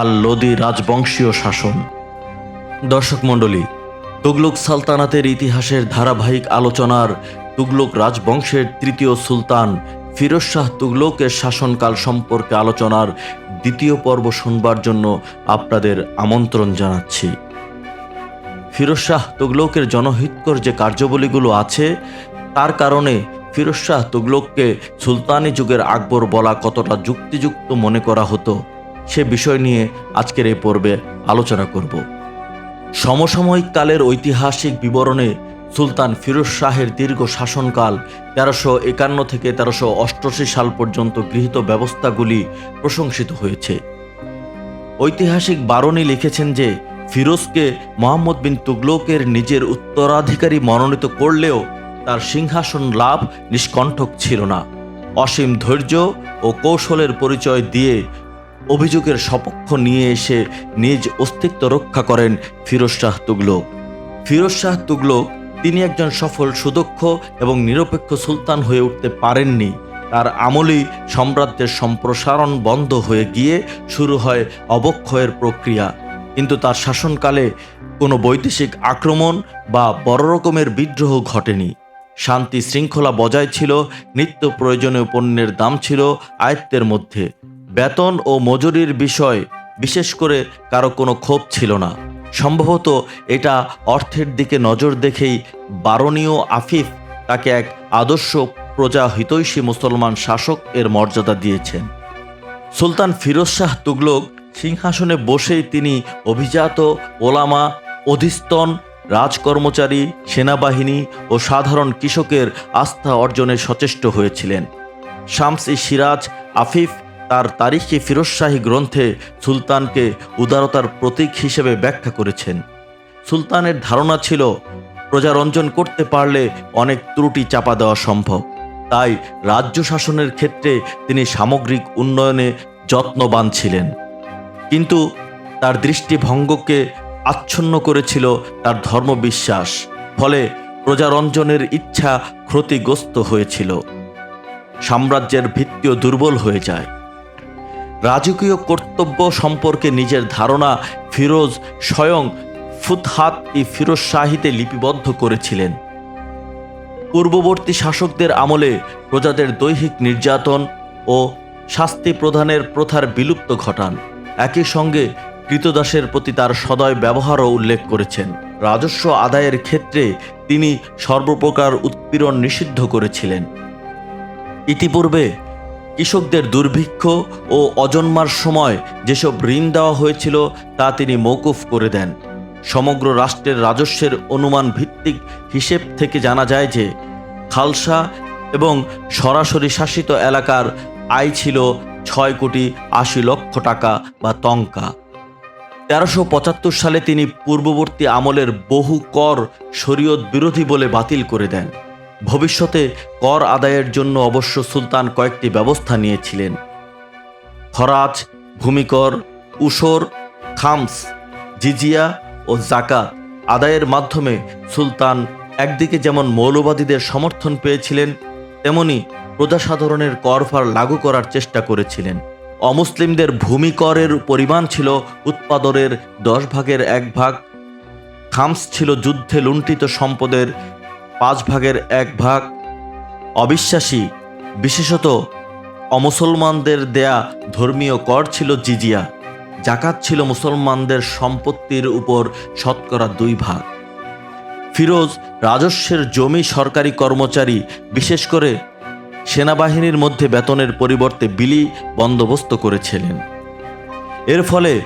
আর লোদি রাজবংশীয় শাসন। দর্শক মণ্ডলী, তুগলক সালতানাতের ইতিহাসের ধারাবাহিক আলোচনার তুগলক রাজবংশের তৃতীয় সুলতান ফিরোজ শাহ তুগলকের শাসনকাল সম্পর্কে আলোচনার দ্বিতীয় পর্ব শুনবার জন্য আপনাদের আমন্ত্রণ জানাচ্ছি। ফিরোজ শাহ তুগলকের জনহিতকর যে কার্যাবলীগুলো আছে, তার কারণে ফিরোজ শাহ তুগলককে সুলতানি যুগের আকবর বলা কতটা যুক্তিযুক্ত মনে করা হতো। সে বিষয় নিয়ে আজকের এই পর্বে আলোচনা করব। সমসাময়িক কালের ঐতিহাসিক বিবরণে সুলতান ফিরোজ শাহের দীর্ঘ শাসনকাল তেরোশো একান্ন থেকে তেরোশো অষ্টআশি সাল পর্যন্ত গৃহীত ব্যবস্থাগুলি প্রশংসিত হয়েছে। ঐতিহাসিক বারণী লিখেছেন যে, ফিরোজকে মোহাম্মদ বিন তুগলকের নিজের উত্তরাধিকারী মনোনীত করলেও তার সিংহাসন লাভ নিষ্কণ্ঠক ছিল না। অসীম ধৈর্য ও কৌশলের পরিচয় দিয়ে অভিযোগের সপক্ষ নিয়ে এসে নিজ অস্তিত্ব রক্ষা করেন ফিরোজ শাহ তুগলক। ফিরোজ শাহ তুগলক তিনি একজন সফল সুদক্ষ এবং নিরপেক্ষ সুলতান হয়ে উঠতে পারেননি। তার আমলেই সাম্রাজ্যের সম্প্রসারণ বন্ধ হয়ে গিয়ে শুরু হয় অবক্ষয়ের প্রক্রিয়া। কিন্তু তার শাসনকালে কোনো বৈদেশিক আক্রমণ বা বড় রকমের বিদ্রোহ ঘটেনি। শান্তি শৃঙ্খলা বজায় ছিল, নিত্য প্রয়োজনীয় পণ্যের দাম ছিল আয়ত্তের মধ্যে। বেতন ও মজুরির বিষয় বিশেষ করে কারও কোনো ক্ষোভ ছিল না। সম্ভবত এটা অর্থের দিকে নজর দেখেই বারণীয় আফিফ তাকে এক আদর্শ প্রজা হিতৈষী মুসলমান শাসক এর মর্যাদা দিয়েছেন। সুলতান ফিরোজ শাহ তুগলক সিংহাসনে বসেই তিনি অভিজাত, ওলামা, অধিস্তন, রাজকর্মচারী, সেনাবাহিনী ও সাধারণ কৃষকের আস্থা অর্জনে সচেষ্ট হয়েছিলেন। শামস সিরাজ, আফিফ তার তারিখে ফিরোজশাহী গ্রন্থে সুলতানকে উদারতার প্রতীক হিসেবে ব্যাখ্যা করেছেন। সুলতানের ধারণা ছিল, প্রজারঞ্জন করতে পারলে অনেক ত্রুটি চাপা দেওয়া সম্ভব। তাই রাজ্য শাসনের ক্ষেত্রে তিনি সামগ্রিক উন্নয়নে যত্নবান ছিলেন। কিন্তু তার দৃষ্টিভঙ্গকে আচ্ছন্ন করেছিল তার ধর্মবিশ্বাস, ফলে প্রজারঞ্জনের ইচ্ছা ক্ষতিগ্রস্ত হয়েছিল। সাম্রাজ্যের ভিত্তিও দুর্বল হয়ে যায়। রাজকীয় কর্তব্য সম্পর্কে নিজের ধারণা ফিরোজ স্বয়ং ফুতহাত ই ফিরোজ শাহিতে লিপিবদ্ধ করেছিলেন। পূর্ববর্তী শাসকদের আমলে প্রজাদের দৈহিক নির্যাতন ও শাস্তি প্রদানের প্রথার বিলুপ্ত ঘটান। একই সঙ্গে কৃতদাসের প্রতি তার সদয় ব্যবহারও উল্লেখ করেছেন। রাজস্ব আদায়ের ক্ষেত্রে তিনি সর্বপ্রকার উৎপীড়ন নিষিদ্ধ করেছিলেন। ইতিপূর্বে কৃষকদের দুর্ভিক্ষ ও অজন্মার সময় যেসব ঋণ দেওয়া হয়েছিল তা তিনি মৌকুফ করে দেন। সমগ্র রাষ্ট্রের রাজস্বের অনুমান ভিত্তিক হিসেব থেকে জানা যায় যে, খালসা এবং সরাসরি শাসিত এলাকার আয় ছিল ছয় কোটি আশি লক্ষ টাকা বা তঙ্কা তেরোশো পঁচাত্তর সালে তিনি পূর্ববর্তী আমলের বহু কর শরীয়ত বিরোধী বলে বাতিল করে দেন। ভবিষ্যতে কর আদায়ের জন্য অবশ্য সুলতান কয়েকটি ব্যবস্থা নিয়েছিলেন। খরাজ ভূমিকর, উসর, খামস, জিজিয়া ও জাকাত আদায়ের মাধ্যমে সুলতান একদিকে যেমন মৌলবাদীদের সমর্থন পেয়েছিলেন, তেমনি প্রজাসাধারণের করভার লাগু করার চেষ্টা করেছিলেন। অমুসলিমদের ভূমি করের পরিমাণ ছিল উৎপাদনের দশ ভাগের এক ভাগ। খামস ছিল যুদ্ধে লুণ্ঠিত সম্পদের পাঁচ ভাগের এক ভাগ। অবিশ্বাসী, বিশেষত অমুসলমানদের দেয়া ধর্মীয় কর ছিল জিজিয়া। জাকাত ছিল মুসলমানদের সম্পত্তির উপর শতকরা দুই ভাগ। ফিরোজ রাজস্বের জমি সরকারি কর্মচারী, বিশেষ করে সেনাবাহিনীর মধ্যে বেতনের পরিবর্তে বিলি বন্দোবস্ত করেছিলেন। এর ফলে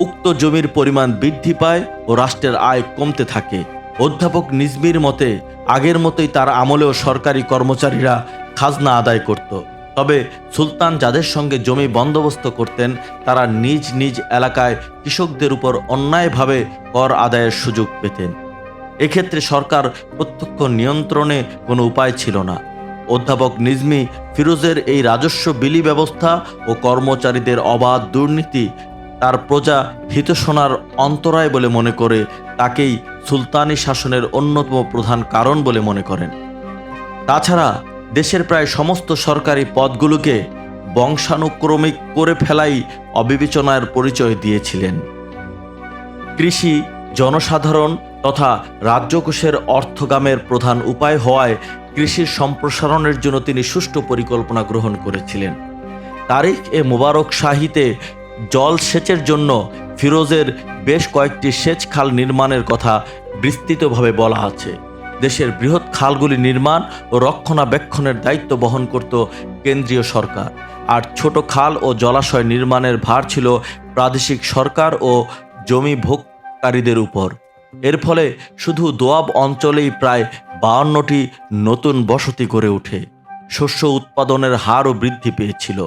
উক্ত জমির পরিমাণ বৃদ্ধি পায় ও রাষ্ট্রের আয় কমতে থাকে। অধ্যাপক নিজমির মতে, আগের মতোই তার আমলেও সরকারি কর্মচারীরা খাজনা আদায় করত। তবে সুলতান যাদের সঙ্গে জমি বন্দোবস্ত করতেন, তারা নিজ নিজ এলাকায় কৃষকদের উপর অন্যায়ভাবে কর আদায়ের সুযোগ পেতেন। এক্ষেত্রে সরকার প্রত্যক্ষ নিয়ন্ত্রণে কোনো উপায় ছিল না। অধ্যাপক নিজমি ফিরোজের এই রাজস্ব বিলি ব্যবস্থা ও কর্মচারীদের অবাধ দুর্নীতি তার প্রজা হিতশোনার অন্তরায় বলে মনে করে তাকেই সুলতানি শাসনের অন্যতম প্রধান কারণ বলে মনে করেন। তাছাড়া দেশের প্রায় সমস্ত সরকারি পদগুলোকে বংশানুক্রমিক করে ফেলাই অবিবেচনার পরিচয় দিয়েছিলেন। কৃষি, জনসাধারণ তথা রাজ্যকোষের অর্থগামের প্রধান উপায় হওয়ায় কৃষির সম্প্রসারণের জন্য তিনি সুষ্ঠু পরিকল্পনা গ্রহণ করেছিলেন। তারিখ এ মোবারক শাহিতে জলসেচের জন্য ফিরোজের বেশ কয়েকটি সেচ খাল নির্মাণের কথা বিস্তৃতভাবে বলা আছে। দেশের বৃহৎ খালগুলি নির্মাণ ও রক্ষণাবেক্ষণের দায়িত্ব বহন করত কেন্দ্রীয় সরকার। আর ছোট খাল ও জলাশয় নির্মাণের ভার ছিল প্রাদেশিক সরকার ও জমি ভোগকারীদের উপর। এর ফলে শুধু দোয়াব অঞ্চলেই প্রায় বাউন্নটি নতুন বসতি গড়ে ওঠে। শস্য উৎপাদনের হারও বৃদ্ধি পেয়েছিল।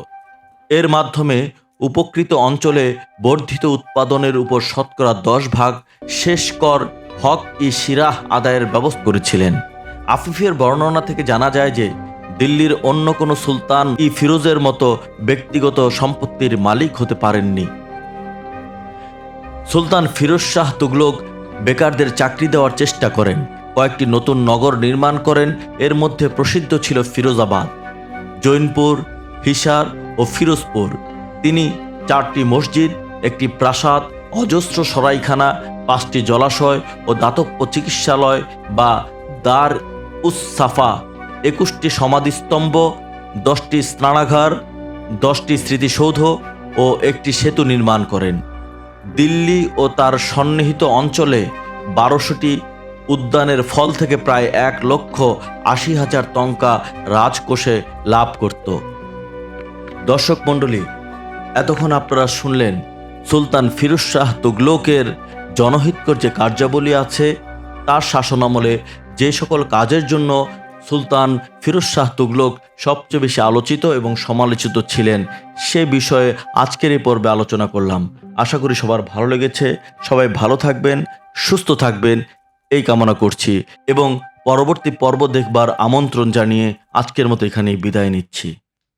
এর মাধ্যমে উপকৃত অঞ্চলে বর্ধিত উৎপাদনের উপর শতকরা দশ ভাগ শেষ কর হক ই সিরাহ আদায়ের ব্যবস্থা করেছিলেন। আফিফের বর্ণনা থেকে জানা যায় যে, দিল্লির অন্য কোনো সুলতান ই ফিরোজের মতো ব্যক্তিগত সম্পত্তির মালিক হতে পারেননি। সুলতান ফিরোজ শাহ তুগলক বেকারদের চাকরি দেওয়ার চেষ্টা করেন। কয়েকটি নতুন নগর নির্মাণ করেন। এর মধ্যে প্রসিদ্ধ ছিল ফিরোজাবাদ, জৈনপুর, হিসার ও ফিরোজপুর। তিনি চারটি মসজিদ, একটি প্রাসাদ, অজস্র সরাইখানা, পাঁচটি জলাশয় ও দাতব্য চিকিৎসালয় বা দার উসাফা একুশটি সমাধিস্তম্ভ, দশটি স্নানাগার, দশটি স্মৃতিসৌধ ও একটি সেতু নির্মাণ করেন। দিল্লি ও তার সন্নিহিত অঞ্চলে বারোশোটি উদ্যানের ফল থেকে প্রায় এক লক্ষ আশি হাজার টঙ্কা রাজকোষে লাভ করত। দর্শক মণ্ডলী এতক্ষণ আপনারা শুনলেন সুলতান ফিরোজ শাহ তুগলকের জনহিতকর যে কার্যাবলী আছে, তার শাসনামলে যে সকল কাজের জন্য সুলতান ফিরোজ শাহ তুগলক সবচেয়ে বেশি আলোচিত এবং সমালোচিত ছিলেন, সে বিষয়ে আজকের এই পর্বে আলোচনা করলাম। আশা করি সবার ভালো লেগেছে। সবাই ভালো থাকবেন, সুস্থ থাকবেন, এই কামনা করছি এবং পরবর্তী পর্ব দেখবার আমন্ত্রণ জানিয়ে আজকের মতো এখানেই বিদায় নিচ্ছি।